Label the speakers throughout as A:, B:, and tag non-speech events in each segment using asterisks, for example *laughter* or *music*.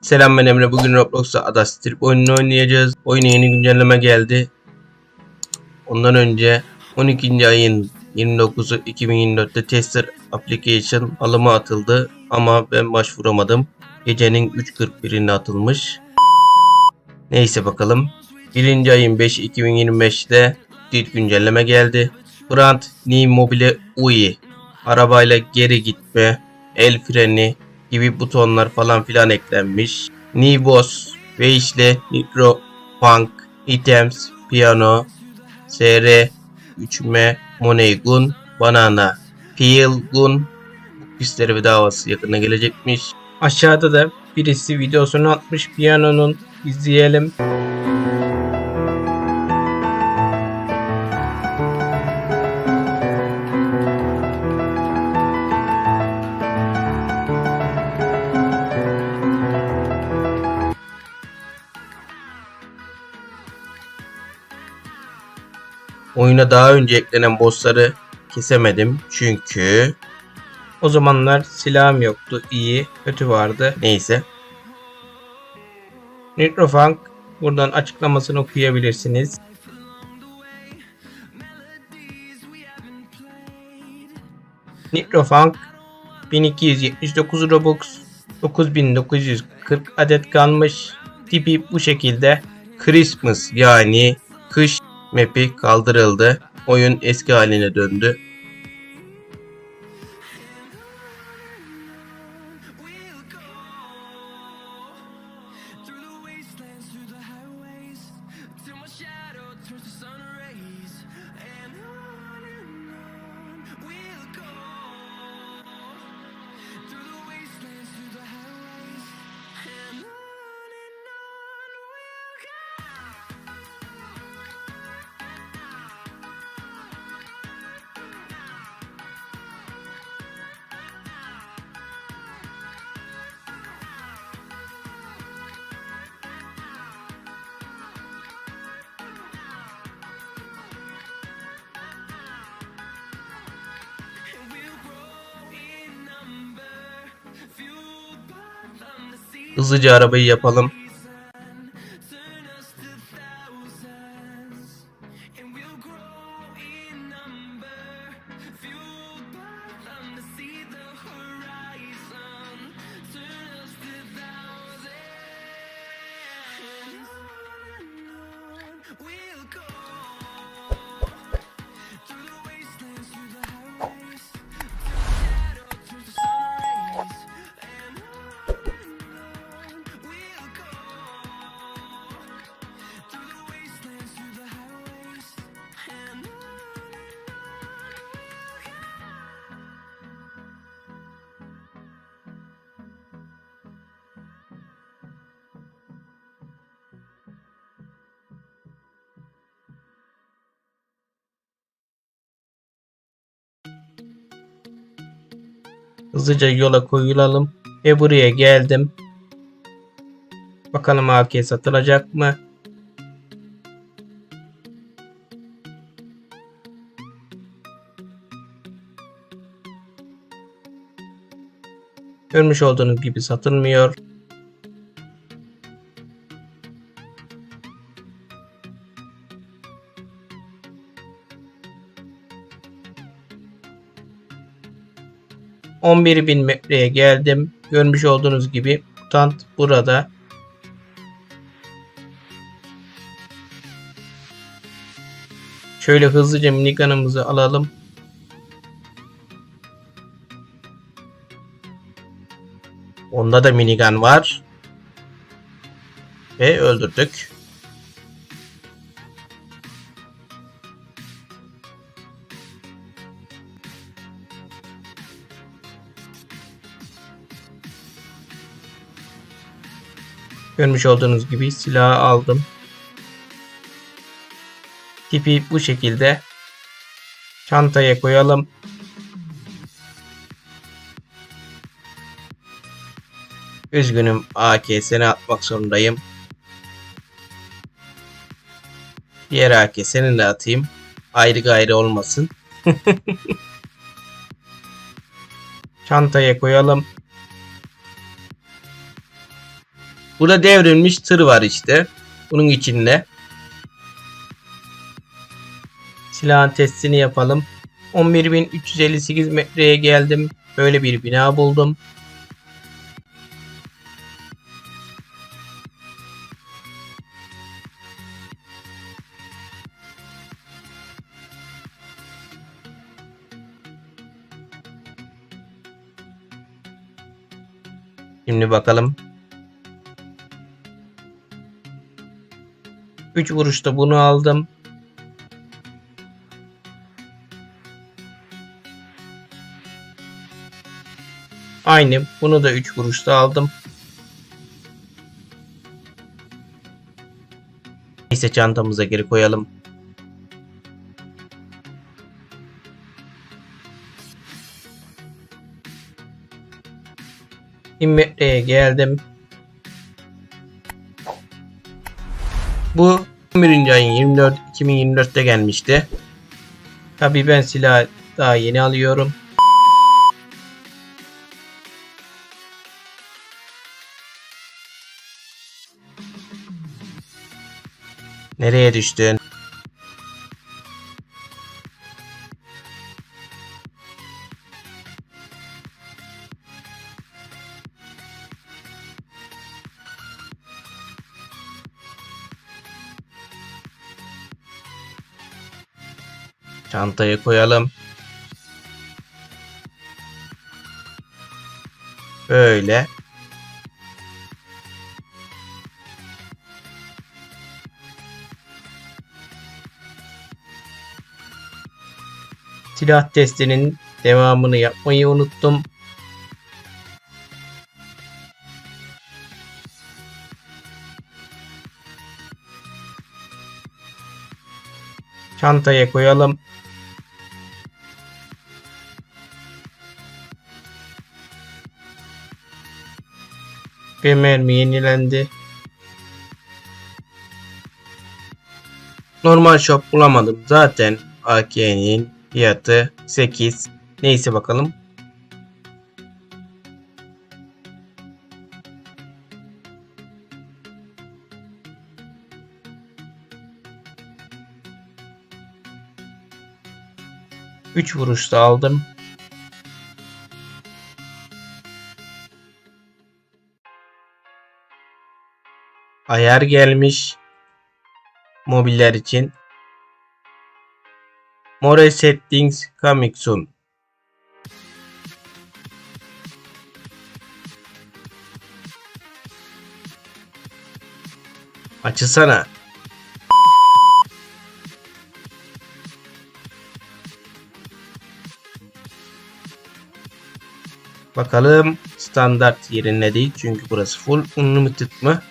A: Selam ben Emre. Bugün Roblox'ta Ada Strip oyununu oynayacağız. Oyuna yeni güncelleme geldi. Ondan önce 12. ayın 29'u 2024'te Tester Application alımı atıldı. Ama ben başvuramadım. Gecenin 3.41'inde atılmış. Neyse bakalım. 1. ayın 5 2025'te ilk güncelleme geldi. Brand Ni Mobile UI arabayla geri gitme, el freni gibi butonlar falan filan eklenmiş. Nibos, Veişle, Micro, Punk, Items, Piano, SR, 3M, Moneygun, Banana, Peel Gun üstleri bedavası yakında gelecekmiş. Aşağıda da birisi videosunu atmış piyanonun izleyelim. Oyuna daha önce eklenen bossları kesemedim çünkü o zamanlar silahım yoktu. İyi, kötü vardı. Neyse. Nitrofunk buradan açıklamasını okuyabilirsiniz. Nitrofunk 1279 Robux 9940 adet kalmış. Tipi bu şekilde. Christmas yani kış map'i kaldırıldı. Oyun eski haline döndü. Hızlıca arabayı yapalım. Hızlıca yola koyulalım. Ve buraya geldim. Bakalım AK satılacak mı? Görmüş olduğunuz gibi satılmıyor. Bin metreye geldim. Görmüş olduğunuz gibi mutant burada. Şöyle hızlıca minigun'ımızı alalım. Onda da minigun var. Ve öldürdük. Görmüş olduğunuz gibi silahı aldım. Tipi bu şekilde. Çantaya koyalım. Üzgünüm AK seni atmak zorundayım. Diğer AK seninle atayım. Ayrı gayrı olmasın. *laughs* Çantaya koyalım. Burada devrilmiş tır var işte. Bunun içinde. Silahın testini yapalım. 11.358 metreye geldim. Böyle bir bina buldum. Şimdi bakalım. 3 vuruşta bunu aldım. Aynı. Bunu da 3 vuruşta aldım. Neyse çantamıza geri koyalım. Bin metreye geldim. Bu 11. ayın 24 2024'te gelmişti. Tabii ben silah daha yeni alıyorum. Nereye düştün? Çantayı koyalım. Böyle. Silah testinin devamını yapmayı unuttum. Çantaya koyalım. Bir mermi yenilendi. Normal shop bulamadım. Zaten AK'nin fiyatı 8. Neyse bakalım. Üç vuruşta aldım. Ayar gelmiş. Mobiller için. More settings coming soon. Açılsana. Bakalım standart yerinde değil çünkü burası full unlimited mı?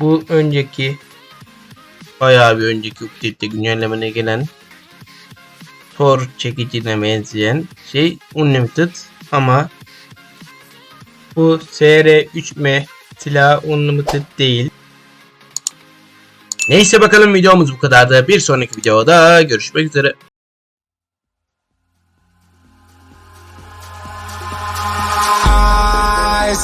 A: Bu önceki bayağı bir önceki update'te güncellemene gelen Tor çekicine benzeyen şey Unlimited ama bu SR3M silah Unlimited değil. Neyse bakalım videomuz bu kadardı. Bir sonraki videoda görüşmek üzere.